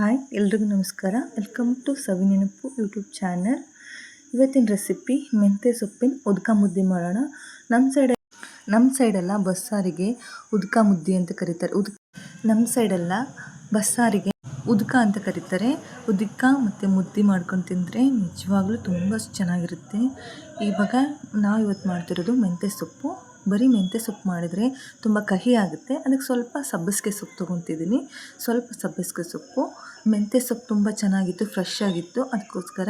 Hi, ಎಲ್ರಿಗೂ ನಮಸ್ಕಾರ. Welcome to Savinenapu YouTube channel ಇವತ್ತಿನ ರೆಸಿಪಿ ಮೆಂತ್ಯ ಸೊಪ್ಪಿನ ಉದ್ಕ ಮುದ್ದೆ ಮಾಡೋಣ. ನಮ್ಮ ಸೈಡ್ ನಮ್ಮ ಸೈಡೆಲ್ಲ ಬಸ್ಸಾರಿಗೆ ಉದ್ಕ ಮುದ್ದೆ ಅಂತ ಕರೀತಾರೆ. ಉದ್ ನಮ್ಮ ಸೈಡೆಲ್ಲ ಬಸ್ಸಾರಿಗೆ ಉದ್ಕ ಅಂತ ಕರೀತಾರೆ. ಉದ್ಕ ಮತ್ತು ಮುದ್ದೆ ಮಾಡ್ಕೊಂಡು ತಿಂದರೆ ನಿಜವಾಗ್ಲೂ ತುಂಬ ಚೆನ್ನಾಗಿರುತ್ತೆ. ಇವಾಗ ನಾವು ಇವತ್ತು ಮಾಡ್ತಿರೋದು ಮೆಂತ್ಯ ಸೊಪ್ಪು. ಬರೀ ಮೆಂತ್ಯ ಸೊಪ್ಪು ಮಾಡಿದರೆ ತುಂಬ ಕಹಿ ಆಗುತ್ತೆ. ಅದಕ್ಕೆ ಸ್ವಲ್ಪ ಸಬ್ಬಸಿಗೆ ಸೊಪ್ಪು ತೊಗೊತಿದ್ದೀನಿ. ಸ್ವಲ್ಪ ಸಬ್ಬಸಿಗೆ ಸೊಪ್ಪು. ಮೆಂತ್ಯ ಸೊಪ್ಪು ತುಂಬ ಚೆನ್ನಾಗಿತ್ತು ಫ್ರೆಶ್ ಆಗಿತ್ತು. ಅದಕ್ಕೋಸ್ಕರ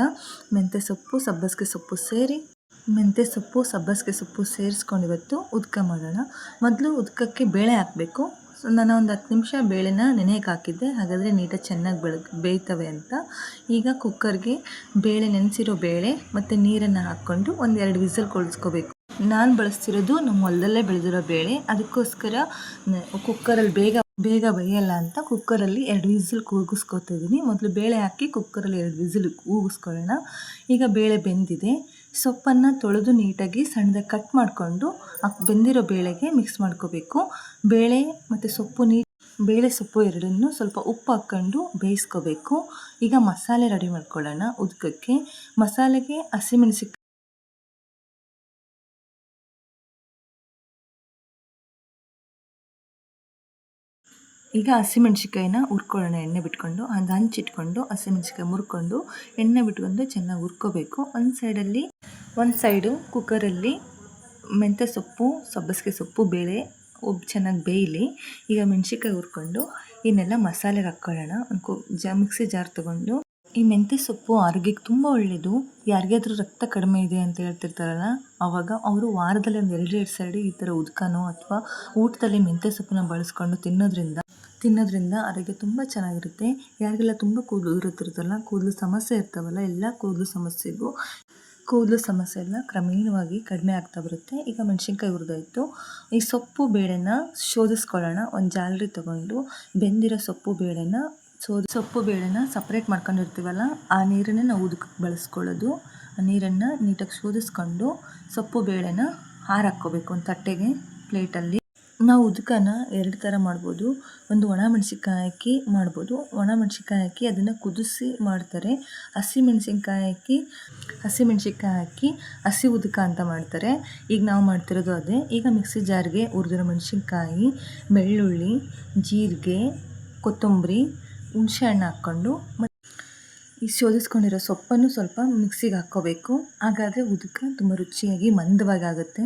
ಮೆಂತ್ಯ ಸೊಪ್ಪು, ಸಬ್ಬಸಿಗೆ ಸೊಪ್ಪು ಸೇರಿ, ಮೆಂತ್ಯ ಸೊಪ್ಪು, ಸಬ್ಬಸಿಗೆ ಸೊಪ್ಪು ಸೇರಿಸ್ಕೊಂಡು ಇವತ್ತು ಉದ್ಕ ಮಾಡೋಣ. ಮೊದಲು ಉದ್ಕಕ್ಕೆ ಬೇಳೆ ಹಾಕಬೇಕು. ನಾನು ಒಂದು ಹತ್ತು ನಿಮಿಷ ಬೇಳೆನ ನೆನೆಯಕ್ಕೆ ಹಾಕಿದ್ದೆ. ಹಾಗಾದರೆ ನೀಟಾಗಿ ಚೆನ್ನಾಗಿ ಬೆಳ ಬೇಯ್ತವೆ ಅಂತ. ಈಗ ಕುಕ್ಕರ್ಗೆ ಬೇಳೆ ನೆನೆಸಿರೋ ಬೇಳೆ ಮತ್ತು ನೀರನ್ನು ಹಾಕ್ಕೊಂಡು ಒಂದೆರಡು ವಿಸಲ್ ಕೊಳಿಸ್ಕೋಬೇಕು. ನಾನು ಬಳಸ್ತಿರೋದು ನಮ್ಮ ಹೊಲದಲ್ಲೇ ಬೆಳೆದಿರೋ ಬೇಳೆ. ಅದಕ್ಕೋಸ್ಕರ ಕುಕ್ಕರಲ್ಲಿ ಬೇಗ ಬೇಗ ಬೇಯಲ್ಲ ಅಂತ ಕುಕ್ಕರಲ್ಲಿ ಎರಡು ವಿಸಿಲ್ ಕೂಗಿಸ್ಕೊತಿದ್ದೀನಿ ಮೊದಲು ಬೇಳೆ ಹಾಕಿ ಕುಕ್ಕರಲ್ಲಿ ಎರಡು ವಿಸಿಲ್ ಕೂಗಿಸ್ಕೊಳ್ಳೋಣ. ಈಗ ಬೇಳೆ ಬೆಂದಿದೆ. ಸೊಪ್ಪನ್ನು ತೊಳೆದು ನೀಟಾಗಿ ಸಣ್ಣದಾಗಿ ಕಟ್ ಮಾಡಿಕೊಂಡು ಬೆಂದಿರೋ ಬೇಳೆಗೆ ಮಿಕ್ಸ್ ಮಾಡ್ಕೋಬೇಕು. ಬೇಳೆ ಮತ್ತು ಸೊಪ್ಪು ನೀ, ಬೇಳೆ ಸೊಪ್ಪು ಎರಡನ್ನು ಸ್ವಲ್ಪ ಉಪ್ಪು ಹಾಕ್ಕೊಂಡು ಬೇಯಿಸ್ಕೋಬೇಕು. ಈಗ ಮಸಾಲೆ ರೆಡಿ ಮಾಡ್ಕೊಳ್ಳೋಣ. ಉದ್ಕಕ್ಕೆ ಮಸಾಲೆಗೆ ಹಸಿಮೆಣಸಿಕಾಯಿ ಈಗ ಹಸಿಮೆಣ್ಸಿಕಾಯಿನ ಹುರ್ಕೊಳ್ಳೋಣ, ಎಣ್ಣೆ ಬಿಟ್ಕೊಂಡು. ಅದು ಹಂಚಿಟ್ಕೊಂಡು ಹಸಿಮೆಣ್ಸಿಕಾಯಿ ಮುರ್ಕೊಂಡು, ಎಣ್ಣೆ ಬಿಟ್ಕೊಂಡು ಚೆನ್ನಾಗಿ ಹುರ್ಕೋಬೇಕು. ಒಂದು ಸೈಡಲ್ಲಿ, ಒಂದು ಸೈಡು ಕುಕ್ಕರಲ್ಲಿ ಮೆಂತ್ಯ ಸೊಪ್ಪು, ಸಬ್ಬಸಿಗೆ ಸೊಪ್ಪು, ಬೇಳೆ ಒಬ್ಬ ಚೆನ್ನಾಗಿ ಬೇಯಲಿ. ಈಗ ಮೆಣ್ಸಿಕಾಯಿ ಹುರ್ಕೊಂಡು ಇನ್ನೆಲ್ಲ ಮಸಾಲೆಗೆ ಹಾಕ್ಕೊಳ್ಳೋಣ ಒಂದು ಕು, ಜ, ಮಿಕ್ಸಿ ಜಾರ್ ತೊಗೊಂಡು. ಈ ಮೆಂತ್ಯ ಸೊಪ್ಪು ಆರೋಗ್ಯಕ್ಕೆ ತುಂಬ ಒಳ್ಳೆಯದು ಯಾರಿಗಾದ್ರೂ ರಕ್ತ ಕಡಿಮೆ ಇದೆ ಅಂತ ಹೇಳ್ತಿರ್ತಾರಲ್ಲ ಆವಾಗ ಅವರು ವಾರದಲ್ಲಿ ಒಂದು ಎರಡು ಎರಡು ಸೈಡ್ ಈ ಥರ ಉದ್ಕನೋ ಅಥವಾ ಊಟದಲ್ಲಿ ಮೆಂತ್ಯ ಸೊಪ್ಪನ್ನ ಬಳಸ್ಕೊಂಡು ತಿನ್ನೋದ್ರಿಂದ ತಿನ್ನೋದ್ರಿಂದ ಆರೋಗ್ಯ ತುಂಬ ಚೆನ್ನಾಗಿರುತ್ತೆ. ಯಾರಿಗೆಲ್ಲ ತುಂಬ ಕೂದಲು ಇರುತ್ತಿರುತ್ತಲ್ಲ, ಕೂದಲು ಸಮಸ್ಯೆ ಇರ್ತಾವಲ್ಲ, ಎಲ್ಲ ಕೂದಲು ಸಮಸ್ಯೆಗೂ ಕೂದಲು ಸಮಸ್ಯೆ ಎಲ್ಲ ಕ್ರಮೇಣವಾಗಿ ಕಡಿಮೆ ಆಗ್ತಾ ಬರುತ್ತೆ. ಈಗ ಮೆಣಸಿನ್ಕಾಯಿ ಹುರಿದಾಯಿತು. ಈ ಸೊಪ್ಪು ಬೇಳೆನ ಶೋಧಿಸ್ಕೊಳ್ಳೋಣ. ಒಂದು ಜಾಲರಿ ತೊಗೊಂಡು ಬೆಂದಿರೋ ಸೊಪ್ಪು ಬೇಳೆನ ಸೋದ ಸೊಪ್ಪು ಬೇಳೆನ ಸಪ್ರೇಟ್ ಮಾಡ್ಕೊಂಡಿರ್ತೀವಲ್ಲ, ಆ ನೀರನ್ನೇ ನಾವು ಉದಕ್ಕೆ ಬಳಸ್ಕೊಳ್ಳೋದು. ಆ ನೀರನ್ನು ನೀಟಾಗಿ ಶೋಧಿಸ್ಕೊಂಡು ಸೊಪ್ಪು ಬೇಳೆನ ಹಾರಾಕ್ಕೋಬೇಕು ಒಂದು ತಟ್ಟೆಗೆ, ಪ್ಲೇಟಲ್ಲಿ. ನಾವು ಉದ್ಕನ ಎರಡು ಥರ ಮಾಡ್ಬೋದು. ಒಂದು ಒಣ ಮೆಣಸಿನ್ಕಾಯಿ ಹಾಕಿ ಮಾಡ್ಬೋದು. ಒಣ ಮೆಣಸಿನ್ಕಾಯಿ ಹಾಕಿ ಅದನ್ನು ಕುದಿಸಿ ಮಾಡ್ತಾರೆ. ಹಸಿ ಮೆಣಸಿನ್ಕಾಯಿ ಹಾಕಿ, ಹಸಿ ಮೆಣಸಿನ್ಕಾಯಿ ಹಾಕಿ ಹಸಿ ಉದ್ಕ ಅಂತ ಮಾಡ್ತಾರೆ. ಈಗ ನಾವು ಮಾಡ್ತಿರೋದು ಅದೇ. ಈಗ ಮಿಕ್ಸಿ ಜಾರ್ಗೆ ಹುರಿದಿರೋ ಮೆಣಸಿನ್ಕಾಯಿ, ಬೆಳ್ಳುಳ್ಳಿ, ಜೀರಿಗೆ, ಕೊತ್ತಂಬರಿ, ಹುಣಸೆ ಹಣ್ಣು ಹಾಕ್ಕೊಂಡು ಮತ್ತು ಈ ಶೋಧಿಸ್ಕೊಂಡಿರೋ ಸೊಪ್ಪನ್ನು ಸ್ವಲ್ಪ ಮಿಕ್ಸಿಗೆ ಹಾಕ್ಕೋಬೇಕು. ಹಾಗಾದರೆ ಉದಕ ತುಂಬ ರುಚಿಯಾಗಿ ಮಂದವಾಗಿ ಆಗುತ್ತೆ.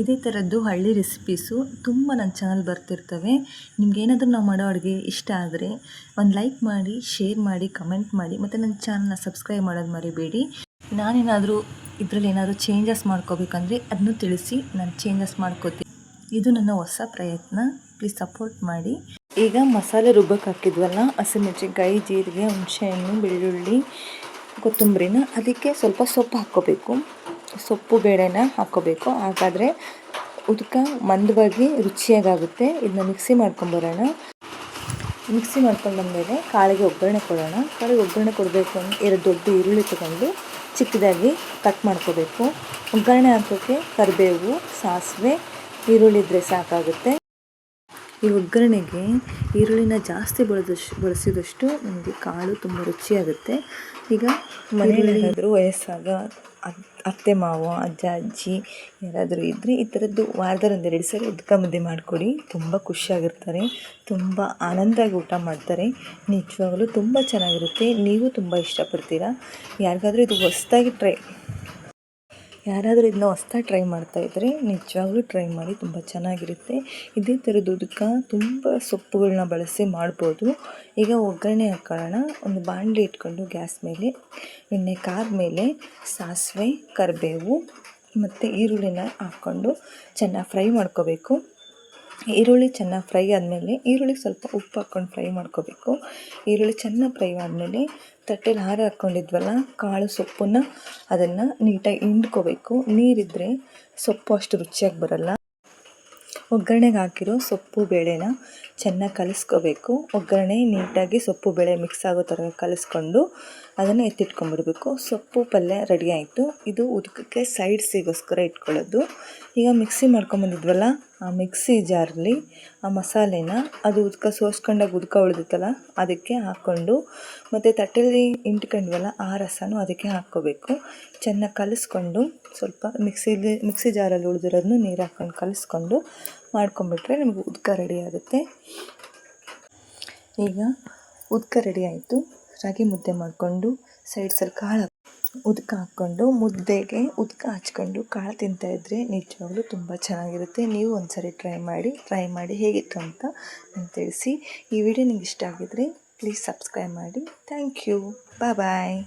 ಇದೇ ಥರದ್ದು ಹಳ್ಳಿ ರೆಸಿಪೀಸು ತುಂಬ ನನ್ನ ಚಾನಲ್ ಬರ್ತಿರ್ತವೆ. ನಿಮ್ಗೇನಾದರೂ ನಾವು ಮಾಡೋ ಅಡುಗೆ ಇಷ್ಟ ಆದರೆ ಒಂದು ಲೈಕ್ ಮಾಡಿ ಶೇರ್ ಮಾಡಿ ಕಮೆಂಟ್ ಮಾಡಿ ಮತ್ತು ನನ್ನ ಚಾನಲ್ನ ಸಬ್ಸ್ಕ್ರೈಬ್ ಮಾಡೋದು ಮರಿಬೇಡಿ. ನಾನೇನಾದರೂ ಇದರಲ್ಲಿ ಏನಾದರೂ ಚೇಂಜಸ್ ಮಾಡ್ಕೋಬೇಕಂದ್ರೆ ಅದನ್ನು ತಿಳಿಸಿ ನಾನು ಚೇಂಜಸ್ ಮಾಡ್ಕೋತೀನಿ. ಇದು ನನ್ನ ಹೊಸ ಪ್ರಯತ್ನ. ಪ್ಲೀಸ್ ಸಪೋರ್ಟ್ ಮಾಡಿ. ಈಗ ಮಸಾಲೆ ರುಬ್ಬಕ್ಕೆ ಹಾಕಿದ್ವಲ್ಲ, ಹಸಿಮೆಣಸಿನ್ಕಾಯಿ, ಜೀರಿಗೆ, ಹುಣಸೆಹಣ್ಣು, ಬೆಳ್ಳುಳ್ಳಿ, ಕೊತ್ತಂಬರಿನ, ಅದಕ್ಕೆ ಸ್ವಲ್ಪ ಸೊಪ್ಪು ಹಾಕ್ಕೋಬೇಕು. ಸೊಪ್ಪು ಬೇಳೆನ ಹಾಕ್ಕೋಬೇಕು. ಹಾಗಾದರೆ ಉದಕ ಮಂದವಾಗಿ ರುಚಿಯಾಗುತ್ತೆ ಇದನ್ನ ಮಿಕ್ಸಿ ಮಾಡ್ಕೊಂಬರೋಣ. ಮಿಕ್ಸಿ ಮಾಡ್ಕೊಂಡು ಬಂದಮೇಲೆ ಕಾಳಿಗೆ ಒಗ್ಗರಣೆ ಕೊಡೋಣ. ಕಾಳಿಗೆ ಒಗ್ಗರಣೆ ಕೊಡಬೇಕು ಅಂದರೆ ಎರಡು ದೊಡ್ಡ ಈರುಳ್ಳಿ ತಗೊಂಡು ಚಿಕ್ಕದಾಗಿ ಕಟ್ ಮಾಡ್ಕೋಬೇಕು. ಒಗ್ಗರಣೆ ಹಾಕೋಕ್ಕೆ ಕರಿಬೇವು, ಸಾಸಿವೆ, ಈರುಳ್ಳಿ ಇದ್ದರೆ ಸಾಕಾಗುತ್ತೆ. ಈ ಒಗ್ಗರಣೆಗೆ ಈರುಳ್ಳಿನ ಜಾಸ್ತಿ ಬಳದಷ್ಟು ಬಳಸಿದಷ್ಟು ನಮಗೆ ಕಾಳು ತುಂಬ ರುಚಿಯಾಗುತ್ತೆ. ಈಗ ಮನೆಯಲ್ಲಿ ವಯಸ್ಸಾಗ ಅತ್ತೆ ಮಾವ ಅಜ್ಜ ಅಜ್ಜಿ ಯಾರಾದರೂ ಇದ್ದರೆ ಈ ಥರದ್ದು ವಾರದಲ್ಲಿ ಎರಡು ಸರಿ ಉದ್ಕ ಮುದ್ದೆ ಮಾಡಿಕೊಡಿ. ತುಂಬ ಖುಷಿಯಾಗಿರ್ತಾರೆ. ತುಂಬ ಆನಂದಾಗಿ ಊಟ ಮಾಡ್ತಾರೆ. ನಿಜವಾಗಲೂ ತುಂಬ ಚೆನ್ನಾಗಿರುತ್ತೆ. ನೀವು ತುಂಬ ಇಷ್ಟಪಡ್ತೀರಾ? ಯಾರಿಗಾದರೂ ಇದು ಹೊಸ್ದಾಗಿ ಟ್ರೈ ಯಾರಾದರೂ ಇದನ್ನ ಹೊಸ್ದಾಗಿ ಟ್ರೈ ಮಾಡ್ತಾಯಿದ್ರೆ ನಿಜವಾಗ್ಲೂ ಟ್ರೈ ಮಾಡಿ ತುಂಬ ಚೆನ್ನಾಗಿರುತ್ತೆ. ಇದೇ ಥರದ ಉದುಕ ತುಂಬ ಸೊಪ್ಪುಗಳನ್ನ ಬಳಸಿ ಮಾಡ್ಬೋದು. ಈಗ ಒಗ್ಗರಣೆ ಹಾಕೊಳ್ಳೋಣ ಒಂದು ಬಾಣಲಿ ಇಟ್ಕೊಂಡು ಗ್ಯಾಸ್ ಮೇಲೆ, ಎಣ್ಣೆ ಕಾದ ಮೇಲೆ ಸಾಸಿವೆ, ಕರಿಬೇವು ಮತ್ತು ಈರುಳ್ಳಿನ ಹಾಕ್ಕೊಂಡು ಚೆನ್ನಾಗಿ ಫ್ರೈ ಮಾಡ್ಕೋಬೇಕು. ಈರುಳ್ಳಿ ಚೆನ್ನಾಗಿ ಫ್ರೈ ಆದಮೇಲೆ, ಈರುಳ್ಳಿ ಸ್ವಲ್ಪ ಉಪ್ಪು ಹಾಕ್ಕೊಂಡು ಫ್ರೈ ಮಾಡ್ಕೋಬೇಕು. ಈರುಳ್ಳಿ ಚೆನ್ನಾಗಿ ಫ್ರೈ ಆದಮೇಲೆ ತಟ್ಟೆಲಿ ಹಾರ ಹಾಕ್ಕೊಂಡಿದ್ವಲ್ಲ ಕಾಳು ಸೊಪ್ಪನ್ನು ಅದನ್ನು ನೀಟಾಗಿ ಹಿಂಡ್ಕೋಬೇಕು. ನೀರಿದ್ದರೆ ಸೊಪ್ಪು ಅಷ್ಟು ರುಚಿಯಾಗಿ ಬರಲ್ಲ. ಒಗ್ಗರಣೆಗೆ ಹಾಕಿರೋ ಸೊಪ್ಪು, ಬೇಳೆನ ಚೆನ್ನಾಗಿ ಕಲಿಸ್ಕೋಬೇಕು. ಒಗ್ಗರಣೆ ನೀಟಾಗಿ ಸೊಪ್ಪು ಬೇಳೆ ಮಿಕ್ಸ್ ಆಗೋ ಥರ ಕಲಿಸ್ಕೊಂಡು ಅದನ್ನು ಎತ್ತಿಟ್ಕೊಂಡ್ಬಿಡ್ಬೇಕು ಸೊಪ್ಪು ಪಲ್ಯ ರೆಡಿ ಆಯಿತು. ಇದು ಉದಕಕ್ಕೆ ಸೈಡ್ಸಿಗೋಸ್ಕರ ಇಟ್ಕೊಳ್ಳೋದು. ಈಗ ಮಿಕ್ಸಿ ಮಾಡ್ಕೊಂಬಂದಿದ್ವಲ್ಲ, ಆ ಮಿಕ್ಸಿ ಜಾರಲ್ಲಿ ಆ ಮಸಾಲೆನ ಅದು ಉದ್ಕ ಸೋಸ್ಕೊಂಡಾಗ ಉದ್ಕ ಉಳಿದಿತ್ತಲ್ಲ, ಅದಕ್ಕೆ ಹಾಕ್ಕೊಂಡು ಮತ್ತು ತಟ್ಟೆಯಲ್ಲಿ ಇಂಟ್ಕೊಂಡ್ವಲ್ಲ, ಆ ರಸನೂ ಅದಕ್ಕೆ ಹಾಕ್ಕೋಬೇಕು. ಚೆನ್ನಾಗಿ ಕಲಿಸ್ಕೊಂಡು ಸ್ವಲ್ಪ ಮಿಕ್ಸಿಲಿ ಮಿಕ್ಸಿ ಜಾರಲ್ಲಿ ಉಳಿದಿರೋದನ್ನು ನೀರು ಹಾಕ್ಕೊಂಡು ಕಲಿಸ್ಕೊಂಡು ಮಾಡ್ಕೊಂಬಿಟ್ರೆ ನಿಮಗೆ ಉದ್ಕ ರೆಡಿ ಆಗುತ್ತೆ. ಈಗ ಉದ್ಕ ರೆಡಿ ಆಯಿತು. ರಾಗಿ ಮುದ್ದೆ ಮಾಡಿಕೊಂಡು ಸೈಡ್ಸಲ್ಲಿ ಕಾಳು ಉದ್ಕ ಹಾಕ್ಕೊಂಡು ಮುದ್ದೆಗೆ ಉದ್ಕ ಹಚ್ಕೊಂಡು ಕಾಳು ತಿಂತಾಯಿದ್ರೆ ನಿಜವಾಗ್ಲೂ ತುಂಬ ಚೆನ್ನಾಗಿರುತ್ತೆ. ನೀವು ಒಂದ್ಸರಿ ಟ್ರೈ ಮಾಡಿ ಟ್ರೈ ಮಾಡಿ ಹೇಗಿತ್ತು ಅಂತ ನಾನು ತಿಳಿಸಿ. ಈ ವಿಡಿಯೋ ನಿಮ್ಗೆ ಇಷ್ಟ ಆಗಿದ್ರೆ ಪ್ಲೀಸ್ ಸಬ್ಸ್ಕ್ರೈಬ್ ಮಾಡಿ. Thank you bye bye